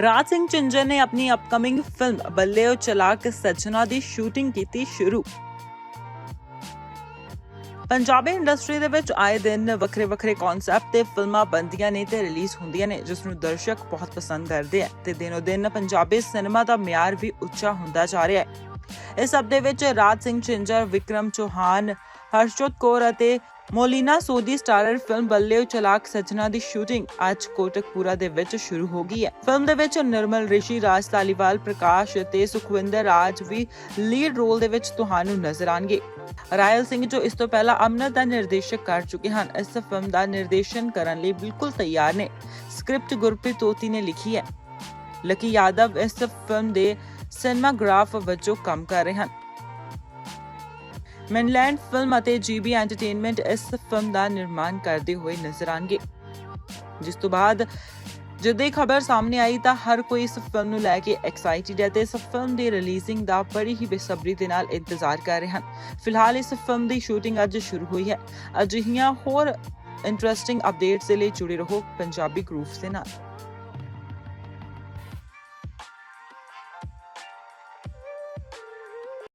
ਰਾਜ ਸਿੰਘ ਚੰਜਰ ਨੇ ਆਪਣੀ upcoming film ਬੱਲੇ ਚਲਾਕ ਸੱਜਣਾ ਦੀ ਸ਼ੂਟਿੰਗ ਕੀਤੀ ਸ਼ੁਰੂ। ਪੰਜਾਬੀ ਇੰਡਸਟਰੀ ਦੇ ਵਿੱਚ ਆਏ ਦਿਨ ਵੱਖਰੇ ਵੱਖਰੇ ਕਨਸੈਪਟ ਤੇ ਫਿਲਮਾਂ ਬਣਦੀਆਂ ਨੇ ਤੇ ਰਿਲੀਜ਼ ਹੁੰਦੀਆਂ ਨੇ ਜਿਸ ਨੂੰ ਦਰਸ਼ਕ ਬਹੁਤ ਪਸੰਦ ਕਰਦੇ ਆ ਤੇ ਦਿਨੋ ਦਿਨ ਪੰਜਾਬੀ ਸਿਨੇਮਾ ਦਾ ਮਿਆਰ ਵੀ ਉੱਚਾ ਹੁੰਦਾ ਜਾ ਰਿਹਾ ਹੈ। ਇਸ ਸਭ ਵਿੱਚ ਰਾਜ ਸਿੰਘ ਚਿੰਜਰ ਵਿਕਰਮ ਚੌਹਾਨ ਹਰਸ਼ਜੋਤ ਕੌਰ ਅਤੇ ਮੋਲੀਨਾ ਸੋਦੀ ਸਟਾਰਰ ਫਿਲਮ ਬੱਲੇ ਚਲਾਕ ਸੱਜਣਾ ਦੀ ਸ਼ੂਟਿੰਗ ਅੱਜ ਕੋਟਕਪੂਰਾ ਦੇ ਵਿੱਚ ਸ਼ੁਰੂ ਹੋ ਗਈ ਹੈ। ਫਿਲਮ ਦੇ ਵਿੱਚ ਨਿਰਮਲ, ਰਿਸ਼ੀ, ਰਾਜ ਤਾਲੀਵਾਲ ਪ੍ਰਕਾਸ਼ ਅਤੇ ਸੁਖਵਿੰਦਰ ਰਾਜ ਵੀ ਲੀਡ ਰੋਲ ਦੇ ਵਿੱਚ ਤੁਹਾਨੂੰ ਨਜ਼ਰ ਆਣਗੇ ਰਾਇਲ ਸਿੰਘ ਜੋ ਇਸ ਤੋਂ ਪਹਿਲਾਂ ਅਮਨਤ ਦਾ ਨਿਰਦੇਸ਼ਕ ਕਰ ਚੁੱਕੇ ਹਨ, ਇਸ ਫਿਲਮ ਦਾ ਨਿਰਦੇਸ਼ਨ ਕਰਨ ਲਈ ਬਿਲਕੁਲ ਤਿਆਰ ਨੇ। ਸਕ੍ਰਿਪਟ ਗੁਰਪ੍ਰੀਤ ਤੋਤੀ ਨੇ ਲਿਖੀ ਹੈ। ਲਕੀ ਯਾਦਵ ਇਸ ਫਿਲਮ ਦੇ ਸਿਨੇਮਾਗ੍ਰਾਫ ਵਜੋਂ ਕੰਮ ਕਰ ਰਹੇ ਹਨ। ਮੈਨਲੈਂਡ ਫਿਲਮ ਅਤੇ ਜੀਬੀ ਐਂਟਰਟੇਨਮੈਂਟ ਇਸ ਫਿਲਮ ਦਾ ਨਿਰਮਾਣ ਕਰਦੇ ਹੋਏ ਨਜ਼ਰ ਆਣਗੇ ਜਿਸ ਤੋਂ ਬਾਅਦ ਜਦੋਂ ਇਹ ਖਬਰ ਸਾਹਮਣੇ ਆਈ ਤਾਂ ਹਰ ਕੋਈ ਇਸ ਫਿਲਮ ਨੂੰ ਲੈ ਕੇ ਐਕਸਾਈਟਿਡ ਹੈ ਤੇ ਇਸ ਫਿਲਮ ਦੀ ਰਿਲੀਜ਼ਿੰਗ ਦਾ ਬੜੀ ਹੀ ਬੇਸਬਰੀ ਦੇ ਨਾਲ ਇੰਤਜ਼ਾਰ ਕਰ ਰਹੇ ਹਨ। ਫਿਲਹਾਲ ਇਸ ਫਿਲਮ ਦੀ ਸ਼ੂਟਿੰਗ ਅੱਜ ਸ਼ੁਰੂ ਹੋਈ ਹੈ। ਅਜਿਹੀਆਂ ਹੋਰ ਇੰਟਰਸਟਿੰਗ ਅਪਡੇਟਸ ਦੇ ਲਈ ਜੁੜੇ ਰਹੋ ਪੰਜਾਬੀ ਗਰੂਵਸ ਦੇ ਨਾਲ।